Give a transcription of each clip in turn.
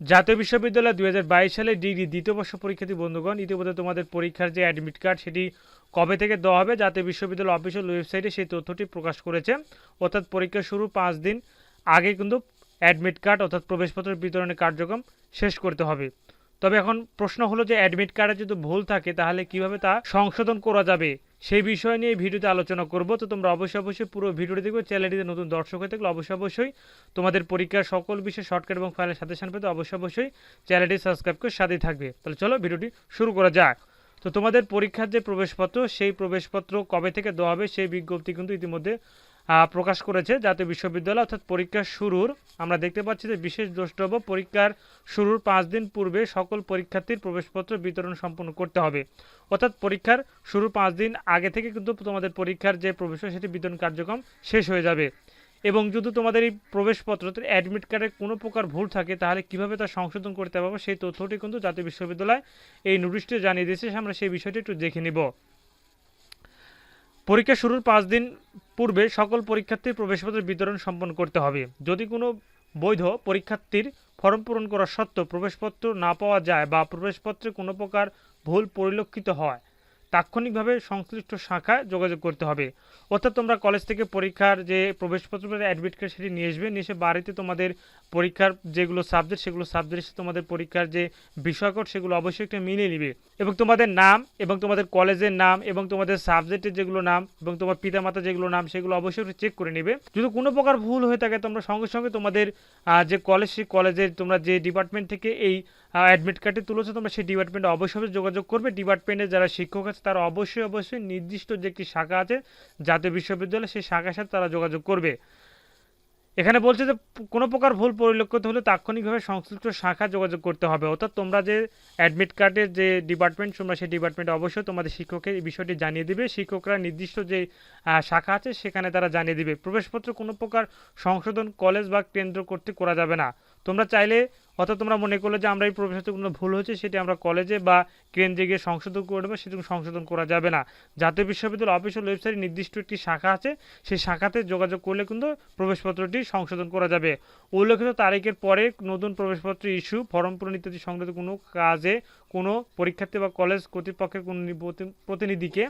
জাতীয় বিশ্ববিদ্যালয় দুই হাজার বাইশ সালে ডিগ্রি দ্বিতীয় বর্ষ পরীক্ষার্থী বন্ধুগণ, ইতিমধ্যে তোমাদের পরীক্ষার যে অ্যাডমিট কার্ড সেটি কবে থেকে দেওয়া হবে, জাতীয় বিশ্ববিদ্যালয় অফিসিয়াল ওয়েবসাইটে সেই তথ্যটি প্রকাশ করেছে। অর্থাৎ পরীক্ষা শুরু পাঁচ দিন আগে কিন্তু অ্যাডমিট কার্ড অর্থাৎ প্রবেশপত্র বিতরণের কার্যক্রম শেষ করতে হবে। তবে এখন প্রশ্ন হলো যে অ্যাডমিট কার্ডে যদি ভুল থাকে, তাহলে কীভাবে তা সংশোধন করা যাবে? সেই বিষয় নিয়ে ভিডিওতে আলোচনা করব। তো তোমরা অবশ্যই অবশ্যই পুরো ভিডিওটি দেখবে। চ্যানেলটিতে নতুন দর্শক হয়ে থাকলে অবশ্যই অবশ্যই তোমাদের পরীক্ষার সকল বিষয়ে শর্টকাট এবং ফাইলের সাথে সাথে পেতে অবশ্যই অবশ্যই চ্যানেলটি সাবস্ক্রাইব করে সাথেই থাকবে। তাহলে চলো ভিডিওটি শুরু করা যাক। তো তোমাদের পরীক্ষার যে প্রবেশপত্র, সেই প্রবেশপত্র কবে থেকে দেওয়া হবে, সেই বিজ্ঞপ্তি কিন্তু ইতিমধ্যে প্রকাশ করেছে জাতীয় বিশ্ববিদ্যালয়, অর্থাৎ পরীক্ষা শুরুর, আমরা দেখতে পাচ্ছি যে বিশেষ দ্রষ্টব্য, পরীক্ষার শুরুর পাঁচ দিন পূর্বে সকল পরীক্ষার্থীর প্রবেশপত্র বিতরণ সম্পন্ন করতে হবে। অর্থাৎ পরীক্ষার শুরুর পাঁচ দিন আগে থেকে কিন্তু তোমাদের পরীক্ষার যে প্রবেশ সেটি বিতরণ কার্যক্রম শেষ হয়ে যাবে। এবং যদি তোমাদের এই প্রবেশপত্র অ্যাডমিট কার্ডে কোনো প্রকার ভুল থাকে, তাহলে কীভাবে তা সংশোধন করতে পারব, সেই তথ্যটি কিন্তু জাতীয় বিশ্ববিদ্যালয় এই নোটিশটি জানিয়ে দিয়েছে আমরা সেই বিষয়টি একটু দেখে নিব। পরীক্ষা শুরুর পাঁচ দিন পূর্বে সকল পরীক্ষার্থীর প্রবেশপত্র বিতরণ সম্পন্ন করতে হবে। যদি কোনো বৈধ পরীক্ষার্থীর ফর্ম পূরণ করা সত্ত্বেও প্রবেশপত্র না পাওয়া যায় বা প্রবেশপত্রে কোনো প্রকার ভুল পরিলক্ষিত হয় তাৎক্ষণিকভাবে সংশ্লিষ্ট শাখায় যোগাযোগ করতে হবে। অর্থাৎ তোমরা কলেজ থেকে পরীক্ষার যে প্রবেশপত্র অ্যাডমিট কার্ড সেটি নিয়ে আসবে, নিয়ে এসে বাড়িতে তোমাদের পরীক্ষার যেগুলো সাবজেক্ট সেগুলো সাবজেক্ট তোমাদের পরীক্ষার যে বিষয়কট সেগুলো অবশ্যই একটা মিলিয়ে নিবে। এবং তোমাদের নাম এবং তোমাদের কলেজের নাম এবং তোমাদের সাবজেক্টের যেগুলো নাম এবং তোমার পিতামাতা যেগুলো নাম সেগুলো অবশ্যই একটু চেক করে নেবে। যদি কোনো প্রকার ভুল হয়ে থাকে, তোমরা সঙ্গে সঙ্গে তোমাদের যে কলেজ সেই কলেজের তোমরা যে ডিপার্টমেন্ট থেকে এই অ্যাডমিট কার্ডটি তুলেছো, তোমরা সেই ডিপার্টমেন্টে অবশ্যই যোগাযোগ করবে। ডিপার্টমেন্টে যারা শিক্ষক আছে, তারা অবশ্যই অবশ্যই নির্দিষ্ট যে একটি শাখা আছে, জাতীয় বিশ্ববিদ্যালয়, সেই শাখার সাথে তারা যোগাযোগ করবে। এখানে বলছে যে, কোনো প্রকার ভুল পরিলক্ষিত হলে তাৎক্ষণিকভাবে সংশ্লিষ্ট শাখা যোগাযোগ করতে হবে। অর্থাৎ তোমরা যে অ্যাডমিট কার্ডের যে ডিপার্টমেন্ট তোমরা সেই ডিপার্টমেন্টে অবশ্যই তোমাদের শিক্ষকের এই বিষয়টি জানিয়ে দিবে। শিক্ষকরা নির্দিষ্ট যে শাখা আছে, সেখানে তারা জানিয়ে দিবে। প্রবেশপত্র কোনো প্রকার সংশোধন কলেজ বা কেন্দ্র কর্তৃক করা যাবে না। তোমরা চাইলে অর্থাৎ তোমরা মনে করলে যে আমরা এই প্রবেশপত্রে কোনো ভুল হয়েছে, সেটি আমরা কলেজে বা কেন্দ্রে গিয়ে সংশোধন করে দেবো সেটুকু সংশোধন করা যাবে না। জাতীয় বিশ্ববিদ্যালয় অফিসিয়াল ওয়েবসাইটে নির্দিষ্ট একটি শাখা আছে, সেই শাখাতে যোগাযোগ করলে কিন্তু প্রবেশপত্রটি সংশোধন করা যাবে। উল্লেখিত তারিখের পরে নতুন প্রবেশপত্র ইস্যু ফর্ম পূরণ ইত্যাদি সংক্রান্ত কোনো কাজে কোনো পরীক্ষার্থী বা কলেজ কর্তৃপক্ষের কোনো প্রতিনিধিকে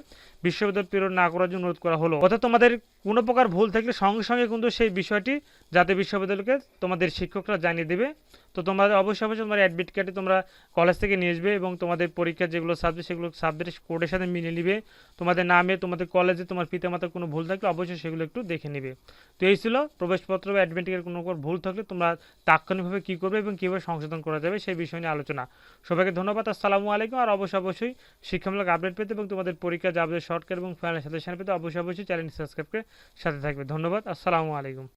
বিশ্ববিদ্যালয় প্রেরণ না করার জন্য অনুরোধ করা হলো। অর্থাৎ তোমাদের কোনো প্রকার ভুল থাকলে সঙ্গে সঙ্গে কিন্তু সেই বিষয়টি জাতীয় বিশ্ববিদ্যালয়কে তোমাদের শিক্ষকরা জানিয়ে দেবে। তো তোমাদের, অবশ্যই অবশ্যই তোমার অ্যাডমিট কার্ডে তোমরা কলেজ থেকে নিয়ে আসবে এবং তোমাদের পরীক্ষার যেগুলো সাবজেক্ট সেগুলো সাবজেক্ট কোডের সাথে মিলিয়ে নিবে। তোমাদের নামে, তোমাদের কলেজে তোমার পিতামাতার কোনো ভুল থাকলে অবশ্যই সেগুলো একটু দেখে নেবে। তো এই ছিল প্রবেশপত্র বা অ্যাডমিট কার্ডের কোনো ভুল থাকলে তোমরা তাৎক্ষণিকভাবে কী করবে এবং কীভাবে সংশোধন করা যাবে সেই বিষয় নিয়ে আলোচনা। সবাইকে ধন্যবাদ, আসসালামু আলাইকুম, আর অবশ্যই অবশ্যই শিক্ষামূলক আপডেট পেতে এবং তোমাদের পরীক্ষা যাবে শর্টকাট এবং ফাইনাল সাজেশন পেতে অবশ্যই অবশ্যই চ্যানেলটি সাবস্ক্রাইব করে সাথে থাকবে। ধন্যবাদ, আসসালামু আলাইকুম।